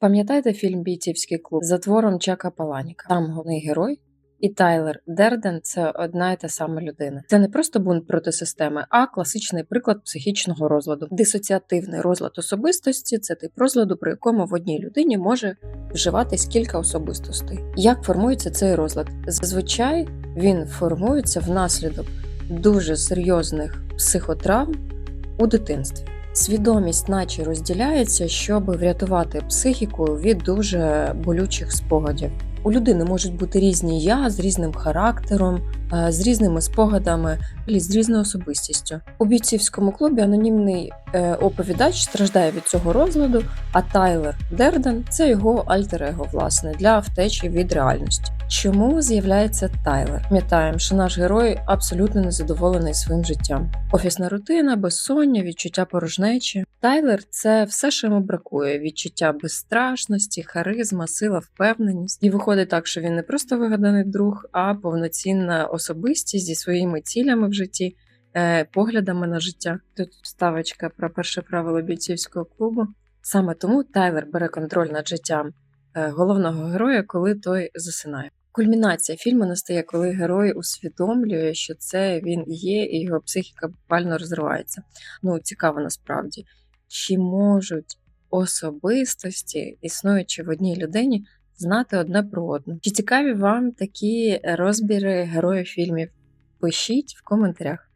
Пам'ятаєте фільм Бійцівський клуб за твором Чака Паланіка? Там головний герой і Тайлер Дерден це одна і та сама людина. Це не просто бунт проти системи, а класичний приклад психічного розладу. Дисоціативний розлад особистості це тип розладу, при якому в одній людині може вживатись кілька особистостей. Як формується цей розлад? Зазвичай він формується внаслідок дуже серйозних психотравм у дитинстві. Свідомість, наче розділяється, щоб врятувати психіку від дуже болючих спогадів. У людини можуть бути різні я з різним характером, е, з різними спогадами, і з різною особистістю. У бійцівському клубі анонімний оповідач страждає від цього розладу, а Тайлер Дерден це його альтер-его, власне, для втечі від реальності. Чому з'являється Тайлер? Пам'ятаємо, що наш герой абсолютно незадоволений своїм життям. Офісна рутина, безсоння, відчуття порожнечі. Тайлер це все, що йому бракує: відчуття безстрашності, харизма, сила, впевненість. І виходить так, що він не просто вигаданий друг, а повноцінна особистість зі своїми цілями в житті, е, поглядами на життя. Тут ставочка про перше правило бійцівського клубу. Саме тому Тайлер бере контроль над життям е, головного героя, коли той засинає. Кульмінація фільму настає, коли герой усвідомлює, що це він є, і його психіка буквально розривається. Ну, цікаво насправді, чи можуть особистості, існуючи в одній людині, знати одне про одне? Чи цікаві вам такі розбіри героїв фільмів? Пишіть в коментарях.